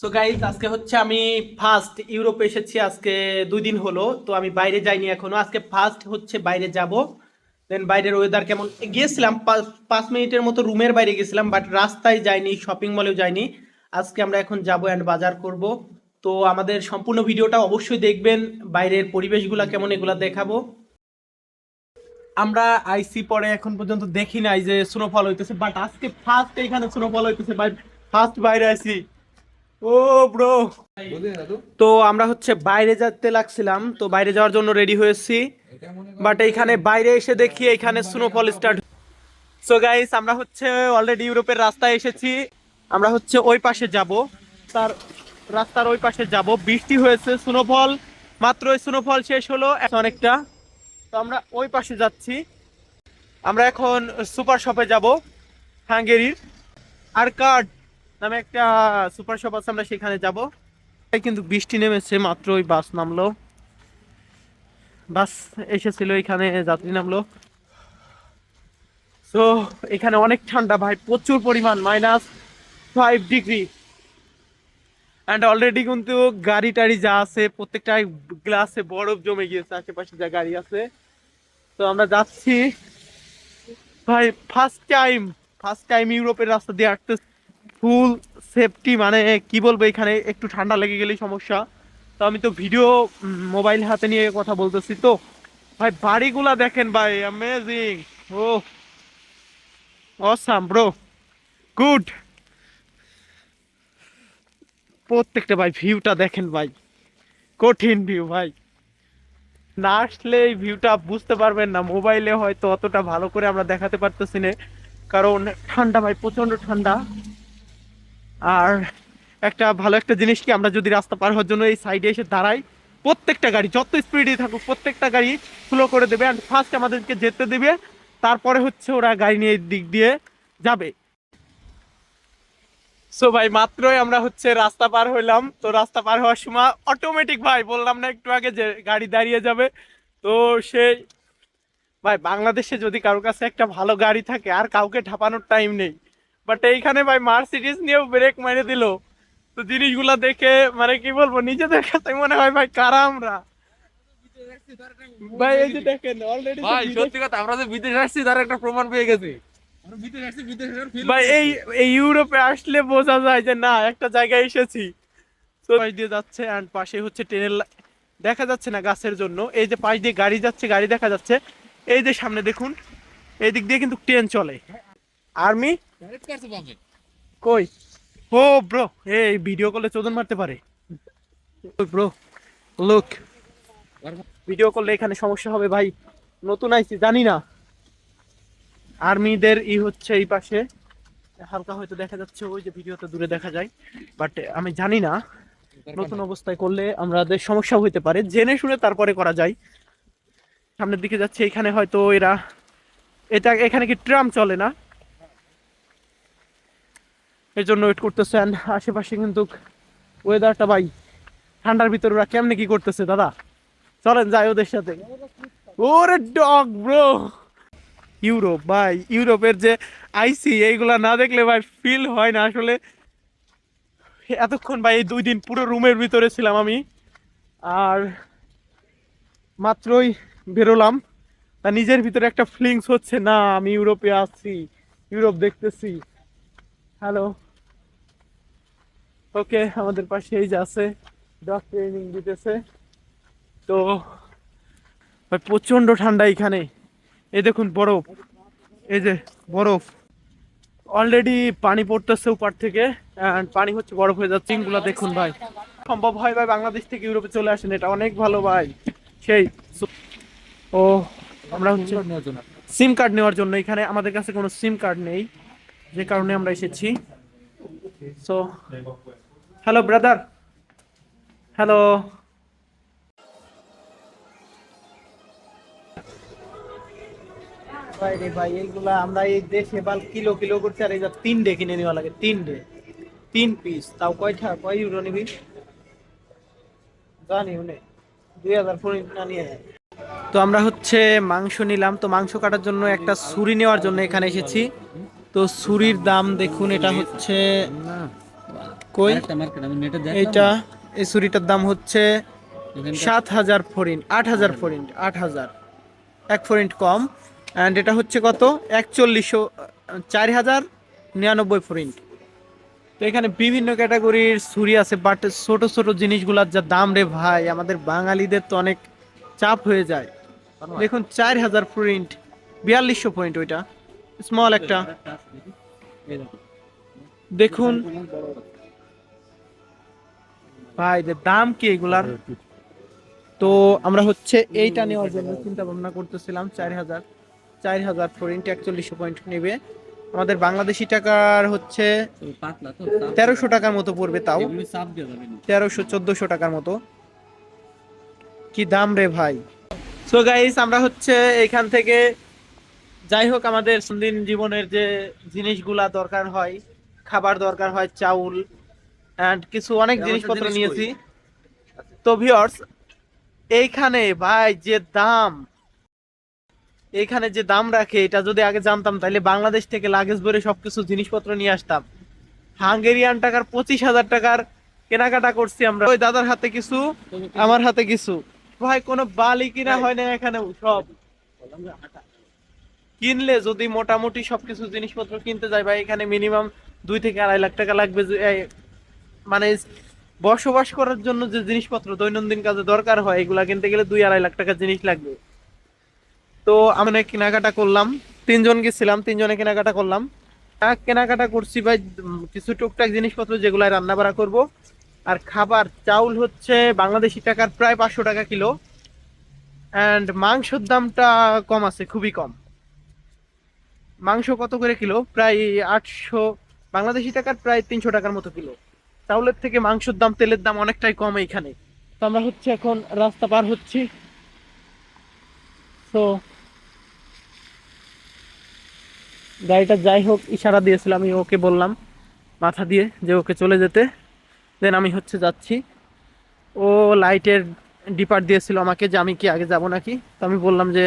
So guys আজকে হচ্ছে আমি ফার্স্ট ইউরোপে এসেছি, আজকে দুই দিন হলো, তো আমি বাইরে যাইনি এখনও। আজকে ফার্স্ট হচ্ছে বাইরে যাব। দেন বাইরের ওয়েদার কেমন? গিয়েছিলাম পাঁচ- মিনিটের মতো রুমের বাইরে গেছিলাম বাট রাস্তায় যাইনি শপিং মলেও যাইনি। আজকে আমরা এখন যাব অ্যান্ড বাজার করব। তো আমাদের সম্পূর্ণ ভিডিওটা অবশ্যই দেখবেন, বাইরের পরিবেশগুলো কেমন এগুলা দেখাবো। আমরা আইসি পরে এখন পর্যন্ত দেখি নাই যে স্নোফল হইতেছে বাট আজকে ফার্স্ট এখানে স্নোফল হইতেছে বাই ফার্স্ট বাইরে আইসি। ও ব্রো তো আমরা হচ্ছে বাইরে যেতে লাগছিলাম, তো বাইরে যাওয়ার জন্য রেডি হয়েছি। বাট এইখানে বাইরে এসে দেখি এখানে স্নোফল স্টার্ট সো গাইস আমরা হচ্ছে অলরেডি ইউরোপের রাস্তায় এসেছি। আমরা হচ্ছে ওই পাশে যাব। তার রাস্তার ওই পাশে যাব। বৃষ্টি হয়েছে স্নোফল মাত্র ওই স্নোফল শেষ হলো অনেকটা। তো আমরা ওই পাশে যাচ্ছি। আমরা এখন সুপার শপে যাব হাঙ্গেরির আর কার্ড নামে একটা সুপার শপ আছে, আমরা সেখানে যাব। কিন্তু বৃষ্টি নেমেছে, মাত্র ওই বাস নামলো। বাস এসেছিল, এখানে যাত্রী নামলো। তো এখানে অনেক ঠান্ডা ভাই, প্রচুর পরিমাণ minus five degree and already কিন্তু গাড়ি টাড়ি যা আছে, প্রত্যেকটা গ্লাসে বরফ জমে গিয়েছে, আশেপাশে যা গাড়ি আছে। তো আমরা যাচ্ছি। ভাই ফার্স্ট টাইম ফার্স্ট টাইম ইউরোপের রাস্তা দিয়ে হাঁটতে ফুল সেফটি মানে কি বলব এখানে, একটু ঠান্ডা লেগে গেলেই সমস্যা। তো আমি তো ভিডিও মোবাইল হাতে নিয়ে কথা বলতেছি তো। ভাই, বাড়িগুলা দেখেন ভাই অ্যামেজিং ও অসাম ব্রো গুড প্রত্যেকটা ভাই ভিউটা দেখেন ভাই। কঠিন ভিউ ভাই। না আসলে এই ভিউটা বুঝতে পারবেন না মোবাইলে হয়তো অতটা ভালো করে আমরা দেখাতে পারতেছি না। কারণ ঠান্ডা ভাই প্রচণ্ড ঠান্ডা। আর একটা ভালো একটা জিনিস কি, আমরা যদি রাস্তা পার হওয়ার জন্য এই সাইডে এসে দাঁড়াই, প্রত্যেকটা গাড়ি যত স্পিডে থাকুক, প্রত্যেকটা গাড়ি স্লো করে দেবে অ্যান্ড ফার্স্ট আমাদেরকে যেতে দেবে, তারপরে হচ্ছে ওরা গাড়ি নিয়ে দিক দিয়ে যাবে। সো ভাই, মাত্রই আমরা হচ্ছে রাস্তা পার হইলাম। তো রাস্তা পার হওয়ার সময় অটোমেটিক ভাই, বললাম না একটু আগে যে গাড়ি দাঁড়িয়ে যাবে। তো সেই ভাই, বাংলাদেশে যদি কারোর কাছে একটা ভালো গাড়ি থাকে, আর কাউকে ঠাপানোর টাইম নেই। বাট এইখানে ভাই মার্সিডিজ নিয়েও ব্রেক মেরে দিল। তো জিনিসগুলা দেখে মানে কি বলব নিজেদের কাছে মনে হয় ভাই কারা আমরা? ভাই এই যে দেখেন অলরেডি ভাই সত্যি কথা আমরা যে বিদেশ আসছি তার একটা প্রমাণ পেয়ে গেছি। ভাই এই এই ইউরোপে আসলে বোঝা যায় যে না একটা জায়গায় এসেছি। তো পাশ দিয়ে যাচ্ছে অ্যান্ড পাশে হচ্ছে ট্রেনের দেখা যাচ্ছে না গাছের জন্য। এই যে পাশ দিয়ে গাড়ি যাচ্ছে গাড়ি দেখা যাচ্ছে। এই যে সামনে দেখুন এই দিক দিয়ে কিন্তু ট্রেন চলে। আর্মি? কই? ও ব্রো এই ভিডিও কলে চোদন মারতে পারে। ব্রো লুক ভিডিও করলে এখানে সমস্যা হবে ভাই। নতুন আইছি জানি না। আর্মিদের ই হচ্ছে এই পাশে। হালকা হয়তো দেখা যাচ্ছে ওই যে ভিডিওতে দূরে দেখা যায়। বাট আমি জানি না। নতুন অবস্থায় করলে আমাদের সমস্যা হইতে পারে। জেনে শুনে তারপরে করা যায়। সামনের দিকে যাচ্ছে এখানে হয়তো এরা এটা এখানে কি ট্রাম চলে না? এর জন্য ওয়েট করতেছে অ্যান্ড আশেপাশে কিন্তু ওয়েদারটা ভাই ঠান্ডার ভিতরে ওরা কেমনে কি করতেছে, দাদা? চলেন যাই ওদের সাথে। ওরে ডগ ব্রো ইউরোপ ভাই, ইউরোপের যে আইসি এইগুলা না দেখলে ভাই ফিল হয় না আসলে। এতক্ষণ ভাই এই দুই দিন পুরো রুমের ভিতরে ছিলাম আমি। আর মাত্রই বেরোলাম। তা নিজের ভিতরে একটা ফিলিংস হচ্ছে, না, আমি ইউরোপে আসছি ইউরোপ দেখতেছি। হ্যালো ওকে আমাদের পাশে এই যে আছে ডগ ট্রেনিং দিতেছে। তো ভাই প্রচণ্ড ঠান্ডা এখানে। এই দেখুন বরফ। এই যে বরফ। অলরেডি পানি পড়তেছে উপর থেকে and পানি হচ্ছে বরফ হয়ে যাচ্ছে। চিংগুলা দেখুন ভাই। সম্ভব হয় ভাই বাংলাদেশ থেকে ইউরোপে চলে আসেন। এটা অনেক ভালো ভাই। সেই ও আমরা হচ্ছে সিম কার্ড নেওয়ার জন্য। এখানে আমাদের কাছে কোনো সিম কার্ড নেই যে কারণে আমরা এসেছি। সো হ্যালো ব্রাদার হ্যালো ভাই রে ভাই এইগুলা আমরা এই দেশে বাল কিলো কিলো করতে আর এইটা তিন ডে কিনে নেওয়া লাগে তিন ডে তিন পিস তাও কয়টা কয় ইউরো নিবি? জানি উনি দুই হাজার ফোন না নিয়ে তো আমরা হচ্ছে মাংস নিলাম তো মাংস কাটার জন্য একটা ছুরি নেওয়ার জন্য এখানে এসেছি। তো ছুরির দাম দেখুন এটা হচ্ছে কই? এইটা এই ছুরিটার দাম হচ্ছে সাত হাজার ফরিন্ট আট হাজার ফরিন্ট আট হাজার। এক ফরিন্ট কম অ্যান্ড এটা হচ্ছে কত? একচল্লিশশো চার হাজার নিরানব্বই ফরিন্ট তো এখানে বিভিন্ন ক্যাটাগরির ছুরি আছে বাট ছোট ছোট জিনিসগুলোর যা দাম রে ভাই আমাদের বাঙালিদের তো অনেক চাপ হয়ে যায়। দেখুন চার হাজার ফরিন্ট বিয়াল্লিশশো পয়েন্ট ওইটা স্মল একটা। দেখুন ভাই দাম কি এগুলার? তো আমরা হচ্ছে এইটা নেওয়ার জন্য চিন্তা ভাবনা করতেছিলাম চার হাজার। চার হাজার ফোরিন্ট একচল্লিশশো পয়েন্ট নেবে। আমাদের বাংলাদেশি টাকার হচ্ছে তেরোশো টাকার মতো পড়বে তাও। তেরোশো, চোদ্দশো টাকার মতো। কি দাম রে ভাই? সো গাইস আমরা হচ্ছে এখান থেকে যাই হোক, আমাদের দিন জীবনের যে জিনিসগুলা দরকার হয়, খাবার দরকার হয়, চাউল অ্যান্ড কিছু অনেক জিনিসপত্র নিয়েছি। তো ভিওর্স এইখানে ভাই যে দাম এইখানে যে দাম রাখে এটা যদি আগে জানতাম তাহলে বাংলাদেশ থেকে লাগেজ ভরে সবকিছু জিনিসপত্র নিয়ে আসতাম। হাঙ্গেরিয়ান টাকার পঁচিশ হাজার টাকার কেনাকাটা করছি আমরা। ওই দাদার হাতে কিছু আমার হাতে কিছু। ভাই কোনো বালি কিনা হয় না এখানে সব। কিনলে যদি মোটামুটি সবকিছু জিনিসপত্র কিনতে যাই ভাই এখানে মিনিমাম দুই থেকে আড়াই লাখ টাকা লাগবে মানে বসবাস করার জন্য যে জিনিসপত্র দৈনন্দিন কাজে দরকার হয়, এগুলা কিনতে গেলে দুই আড়াই লাখ টাকা জিনিস লাগবে। তো আমরা কেনাকাটা করলাম, তিনজন গেছিলাম, তিনজনে কেনাকাটা করলাম। কেনাকাটা করছি ভাই, কিছু টুকটাক জিনিসপত্র যেগুলো রান্না বাড়া করব। আর খাবার, চাউল হচ্ছে বাংলাদেশি টাকার প্রায় পাঁচশো টাকা কিলো। অ্যান্ড মাংসের দামটা কম আছে, খুবই কম। মাংস কত করে কিলো? প্রায় আটশো, বাংলাদেশি টাকার প্রায় তিনশো টাকার মতো কিলো। চাউলের থেকে মাংসের দাম, তেলের দাম অনেকটাই কম এইখানে। তো আমরা হচ্ছে এখন রাস্তা পার হচ্ছি। তো গাড়িটা যাই হোক, ইশারা দিয়েছিলাম আমি ওকে বললাম মাথা দিয়ে যে ওকে চলে যেতে। দেন আমি হচ্ছে যাচ্ছি। ও লাইটের ডিপার দিয়েছিল আমাকে যে আমি কি আগে যাব নাকি? তো আমি বললাম যে,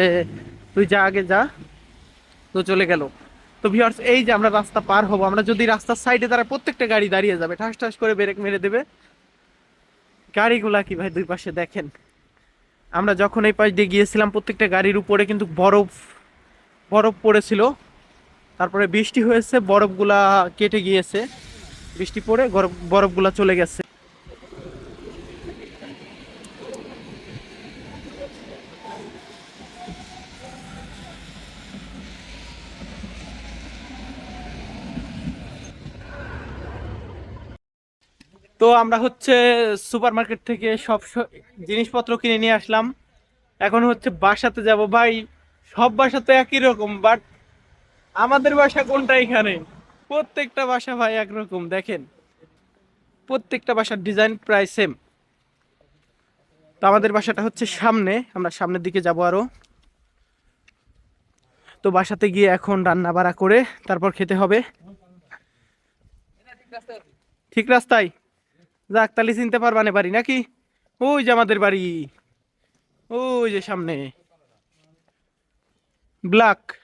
তুই যা আগে যা। তো চলে গেল। তো ভিউয়ার্স এই যে আমরা রাস্তা পার হব, আমরা যদি রাস্তার সাইডে তারা প্রত্যেকটা গাড়ি দাঁড়িয়ে যাবে। ঠাস ঠাস করে ব্রেক মেরে দেবে। গাড়িগুলা কি ভাই দুই পাশে দেখেন? আমরা যখন এই পাশ দিয়ে গিয়েছিলাম, প্রত্যেকটা গাড়ির উপরে কিন্তু বরফ বরফ পড়েছিল। তারপরে বৃষ্টি হয়েছে, বরফগুলা কেটে গিয়েছে। বৃষ্টি পড়ে বরফ বরফগুলা চলে গেছে। তো আমরা হচ্ছে সুপার মার্কেট থেকে সব জিনিসপত্র কিনে নিয়ে আসলাম। এখন হচ্ছে বাসাতে যাব। ভাই, সব বাসা তো একই রকম বাট আমাদের বাসা কোনটা এখানে? প্রত্যেকটা বাসা ভাই একরকম, দেখেন। প্রত্যেকটা বাসার ডিজাইন প্রায় সেম তো আমাদের বাসাটা হচ্ছে সামনে, আমরা সামনের দিকে যাব আরও। তো বাসাতে গিয়ে এখন রান্না বাড়া করে তারপর খেতে হবে। ঠিক রাস্তায়? যাক, তাহলে চিনতে পারবা না বাড়ি নাকি? ওই যে আমাদের বাড়ি। ওই যে সামনে। ব্ল্যাক।